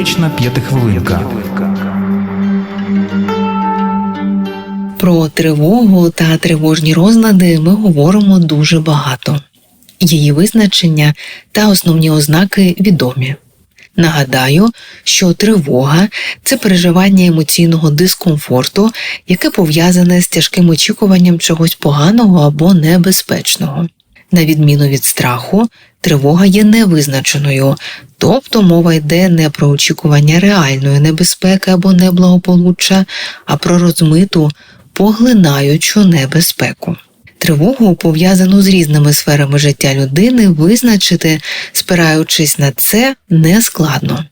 Психотерапевтична п'ятихвилинка. Про тривогу та тривожні розлади ми говоримо дуже багато. Її визначення та основні ознаки відомі. Нагадаю, що тривога це переживання емоційного дискомфорту, яке пов'язане з тяжким очікуванням чогось поганого або небезпечного. На відміну від страху, тривога є невизначеною, тобто мова йде не про очікування реальної небезпеки або неблагополуччя, а про розмиту, поглинаючу небезпеку. Тривогу, пов'язану з різними сферами життя людини, визначити, спираючись на це, не складно.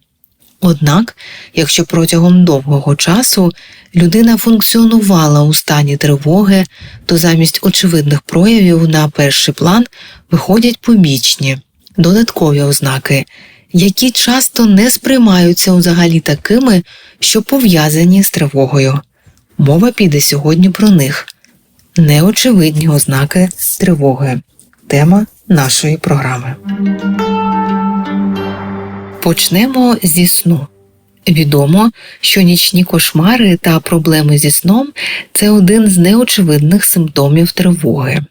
Однак, якщо протягом довгого часу людина функціонувала у стані тривоги, то замість очевидних проявів на перший план виходять побічні, додаткові ознаки, які часто не сприймаються взагалі такими, що пов'язані з тривогою. Мова піде сьогодні про них неочевидні ознаки тривоги. Тема нашої програми. Почнемо зі сну. Відомо, що нічні кошмари та проблеми зі сном це один з неочевидних симптомів тривоги.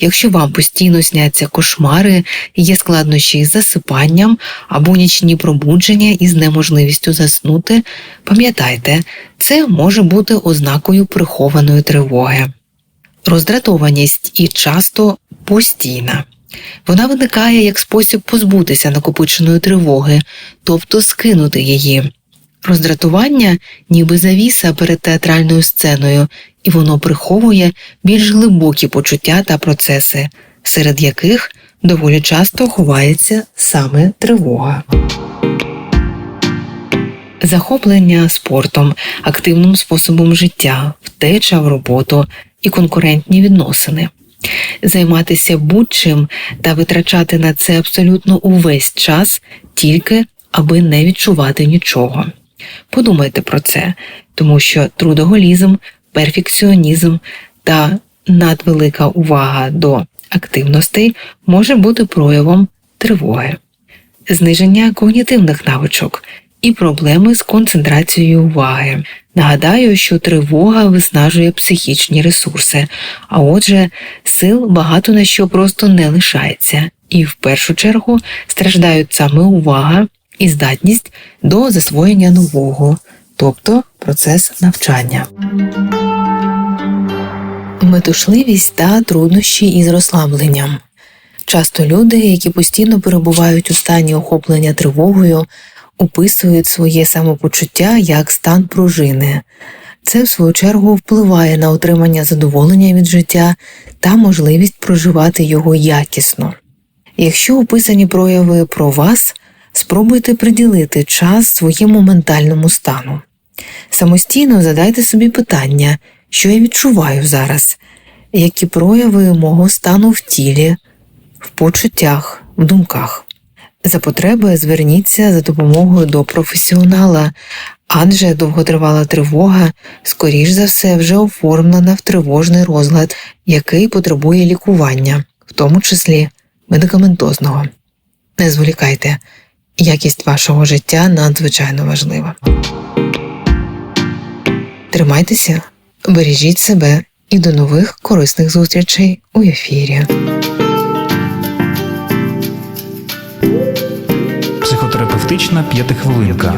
Якщо вам постійно сняться кошмари, є складнощі із засипанням або нічні пробудження із неможливістю заснути, пам'ятайте, це може бути ознакою прихованої тривоги. Роздратованість і часто постійна. Вона виникає як спосіб позбутися накопиченої тривоги, тобто скинути її. Роздратування ніби завіса перед театральною сценою, і воно приховує більш глибокі почуття та процеси, серед яких доволі часто ховається саме тривога. Захоплення спортом, активним способом життя, втеча в роботу і конкурентні відносини. Займатися будь-чим та витрачати на це абсолютно увесь час тільки аби не відчувати нічого. Подумайте про це, тому що трудоголізм, перфекціонізм та надвелика увага до активностей може бути проявом тривоги, зниження когнітивних навичок і проблеми з концентрацією уваги. Нагадаю, що тривога виснажує психічні ресурси, а отже, сил багато на що просто не лишається, і в першу чергу страждають саме увага і здатність до засвоєння нового, тобто процес навчання. Метушливість та труднощі із розслабленням. Часто люди, які постійно перебувають у стані охоплення тривогою, описують своє самопочуття як стан пружини. Це, в свою чергу, впливає на отримання задоволення від життя та можливість проживати його якісно. Якщо описані прояви про вас, спробуйте приділити час своєму ментальному стану. Самостійно задайте собі питання, що я відчуваю зараз, які прояви мого стану в тілі, в почуттях, в думках. За потреби зверніться за допомогою до професіонала, адже довготривала тривога, скоріш за все, вже оформлена в тривожний розлад, який потребує лікування, в тому числі медикаментозного. Не зволікайте, якість вашого життя надзвичайно важлива. Тримайтеся, бережіть себе і до нових корисних зустрічей у ефірі. Психотерапевтична п'ятихвилинка.